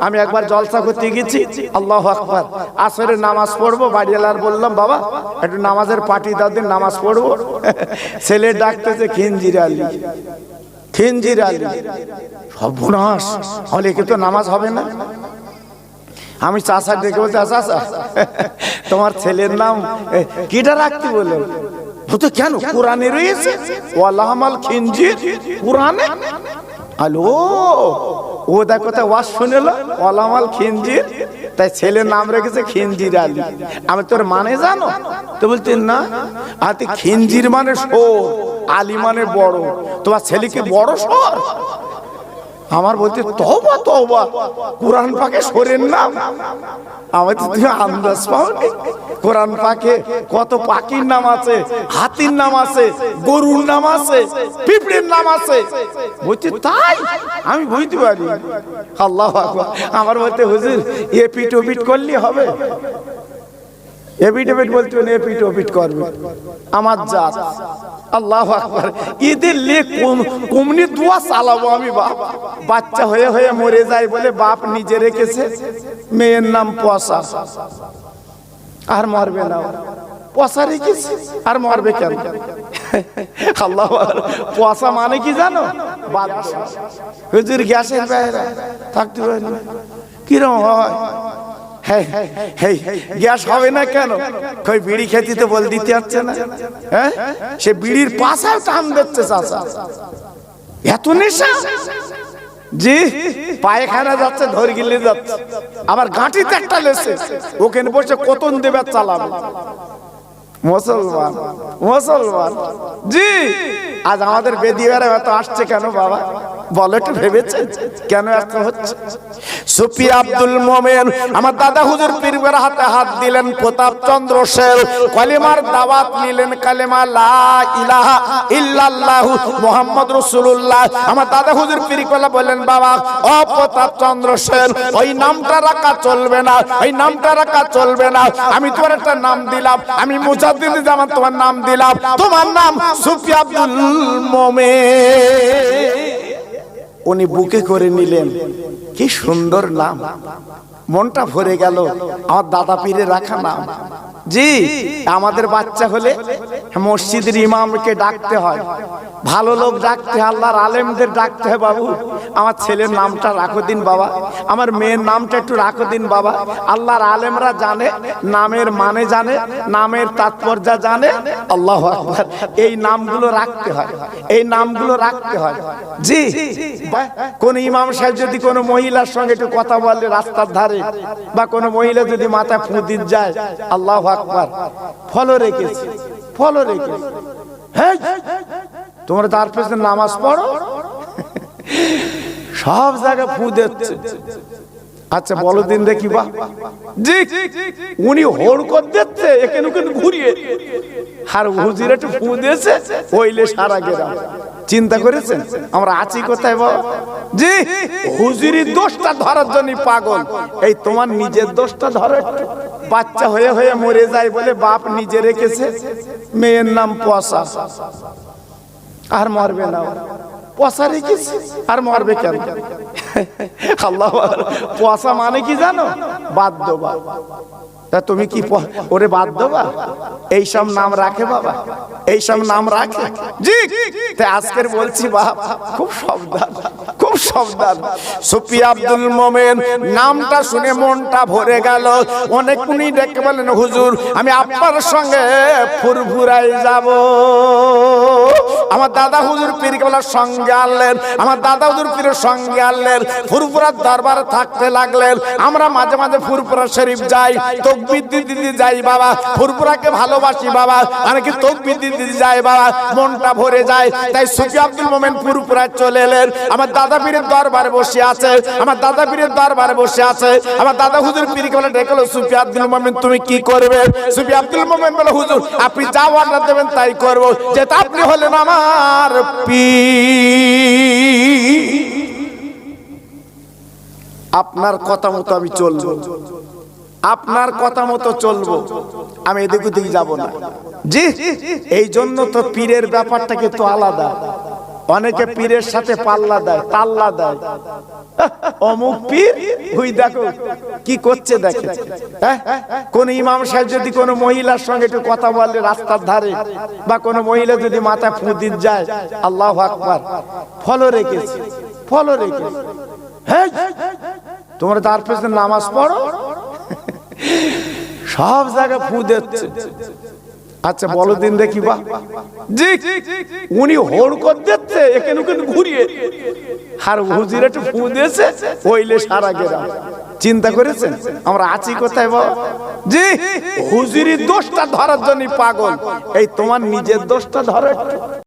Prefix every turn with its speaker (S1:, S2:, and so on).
S1: আমি একবার জলসা করতে গেছি। আল্লাহ আকবার। আসরে নামাজ পড়ব বাড়িওয়ালার বললাম, বাবা, একটু নামাজের পার্টি দাদিন নামাজ পড়ব। ছেলে ডাকতেছে, খিনজির আলী খিনজির আলী, সর্বনাশ হলে কি তো নামাজ হবে না। আমি চাষা ডেকে বলতে চাষা তোমার ছেলের নাম কিটা রাখতে বললেন তো কেন, কোরআনে রয়েছে? ওয়ালাহমাল খিনজির, কোরআনে? হ্যালো ও কথা ওয়াজ শুনেলো কলামাল খিনজির, তাই ছেলের নাম রেখেছে খিনজির আলী। আমি তোর মানে জানো? তো বলতেন না আতে খিনজির মানে সোর আলী মানে বড়। তোমার ছেলেকে বড় সর আমার বলতে তবা তবা কোরআন পাকে সরেন নাম আমার তো তুমি আন্দাজ পাওনি কোরআন পাকে কত পাখির নাম আছে হাতির নাম আছে গরুর নাম আছে পিঁপড়ের নাম আছে? বলতে তাই? আমি বুঝতে পারি আল্লাহ। আমার বলতে হুজুর এপিট ওপিট করলে হবে। এপিট ওপিট বলতে না, এপিট ওপিট করবে। আমার জাত। আল্লাহ আকবার। ঈদের লে কুমনি দোয়া চালাবো আমি, বাপ। বাচ্চা হয়ে হয়ে মরে যায় বলে বাপ নিজে রেখেছে। মেয়ের নাম পয়সা আর মরবে না ও। পয়সা রেখেছে, আর মরবে কেন? আল্লাহ। পয়সা মানে কি জানো? বাদশা। হুজুর গ্যাসের বাইরে থাকতে পারে কিরম হয়? হ্যাঁ হ্যাঁ গ্যাস হবে না কেন? কই বিড়ি খেতে তো বল দিতে হচ্ছে না? হ্যাঁ? সে বিড়ির পাশাও টান দিচ্ছে, চাচা। এত নেশা? জি? পায়খানা যাচ্ছে ধর গিলে যাচ্ছে। আবার গাঁটিতে একটা লেছে। ওখানে বসে কতন দেবে চালাবে মুসলমান মুসলমান। জি? আজ আমাদের বেদিয়ারা এত আসছে কেন বাবা? বলো একটু ভেবেছে? কেন এত হচ্ছে? সুফি আব্দুল মোমেন, আমার দাদা হুজুর পীরবের হাতে হাত দিলেন, প্রতাপ চন্দ্র সেল কলিমার দাওয়াত নিলেন, কালেমা লা ইলাহা ইল্লাল্লাহু মুহাম্মদ রাসূলুল্লাহ। আমার দাদা হুজুর পীরবেলা বললেন, বাবা, ও প্রতাপ চন্দ্র সেল ওই নামটা রাখা চলবে না, ওই নামটা রাখা চলবে না। আমি তোমার একটা নাম দিলাম, আমি মুজাদ্দিদ জামান তোমার নাম দিলাম। তোমার নাম সুফি আব্দুল মোমেন। উনি বুকে করে নিলেন। কি সুন্দর নাম। মনটা ভরে গেল। আমার দাদা পীরে রাখা নাম। জি, আমাদের বাচ্চা হলে মসজিদের ইমামকে ডাকতে হয়। ভালো লোক ডাকতে হয়, আল্লাহর আলেমদের ডাকতে হয়, বাবু, আমার ছেলের নামটা রাখো দিন, বাবা। আমার মেয়ের নামটা একটু রাখো দিন, বাবা। আল্লাহর আলেমরা জানে, নামের মানে জানে, নামের তাৎপর্য জানে। আল্লাহ এই নামগুলো রাখতে হয়। এই নামগুলো রাখতে হয়। জি, কোন ইমাম সাহেব যদি কোনো মহিলার সঙ্গে একটু কথা বলে রাস্তার ধারে, বা কোনো মহিলা যদি মাথায় ফুদিন যায়, আল্লাহ আকবার। ফলো রেখেছে। ফলো রেখেছে হ্যাঁ তোমরা তার পেছনে নামাজ পড়ো? সব জায়গায় ফু দিচ্ছে। আচ্ছা বলো দিন দেখি বা। উনি হোড় কর দিচ্ছে এখানে ওখানে ঘুরিয়ে। আর হুজির একটু ফু দিয়েছে, ওইলে সারা গেরাম চিন্তা করেছেন? আমরা আছি কোথায় বাবা জি হুজুরির দোষটা ধরার জন্য পাগল। এই তোমার নিজের দোষটা ধরো একটু। বাচ্চা হয়ে হয়ে মরে যায় বলে বাপ নিজে রেখেছে। মেয়ের নাম পয়সা আর মরবে না। পয়সা রেখেছে? আর মরবে কেন? পয়সা মানে কি জানো? বাধ্য বা তা তুমি কি ওরে বাদ দেবা এইসব নাম রাখে বাবা। এইসব নাম রাখে। জি। আজকের বলছি বাপ, খুব সাবধান। সাবধান সুফি আব্দুল মোমেন, নামটা শুনে মনটা ভরে গেল। অনেক উনি ডেকে বলেন হুজুর, আমি আপনার সঙ্গে ফুরফুরাই যাব। আমার দাদা হুজুর পীরকেবলার সঙ্গে আনলেন, আমার দাদা হুজুর পীরের সঙ্গে আনলেন, ফুরফুরার দরবারে থাকতে লাগলেন। আমরা মাঝে মাঝে ফুরফুরা শরীফ যাই, তকবির দিতে যাই বাবা, ফুরফুরাকে ভালোবাসি বাবা অনেকে তকবির দিতে যাই বাবা, মনটা ভরে যায়। তাই সুফি আব্দুল মোমেন ফুরফুরা চলে এলেন। আমার দাদা পীরের দরবারে বসে আছে, আমার দাদা পীরের দরবারে বসে আছে, আমার দাদা হুজুর পীরকে বলে ডেকলো সুফি আব্দুল মোমেন, তুমি কি করবে? সুফি আব্দুল মোমেন বলে, হুজুর, আপনি যা অর্ডার দেবেন তাই করব যে আপনি হলেন আমার পীর। আপনার কথা মতো আমি চলবো। আপনার কথা মতো চলবো। আমি এদিক ওদিক যাব না। জি, এই জন্য তো পীরের ব্যাপারটা কিন্তু আলাদা। অনেকে পীরের সাথে পাল্লা দেয় তাল্লা দেয় অমুক পীর? হুই দেখো কি করছে দেখে? হ্যাঁ? কোন ইমাম সাহেব যদি কোন মহিলার সঙ্গে একটু কথা বলে রাস্তার ধারে বা কোন মহিলা যদি মাথা ফুদির যায় আল্লাহ আকবার। ফলো রেখেছে ফলো রেখেছে। হ্যাঁ? তোমরা তার পেছনে নামাজ পড়ো? সব জায়গায় ফু দিচ্ছে। আচ্ছা বলো দিন দেখি বা। জি উনি হোড় কর দিচ্ছে এখানে ওখানে ঘুরিয়ে। আর হুজির একটু ফু দিয়েছে হইলে সারা গেলাম চিন্তা করেছেন? আমরা আছি কোথায় বাবা জি হুজুরি দোষটা ধরার জন্য পাগল। এই তোমার নিজের দোষটা ধরো একটু।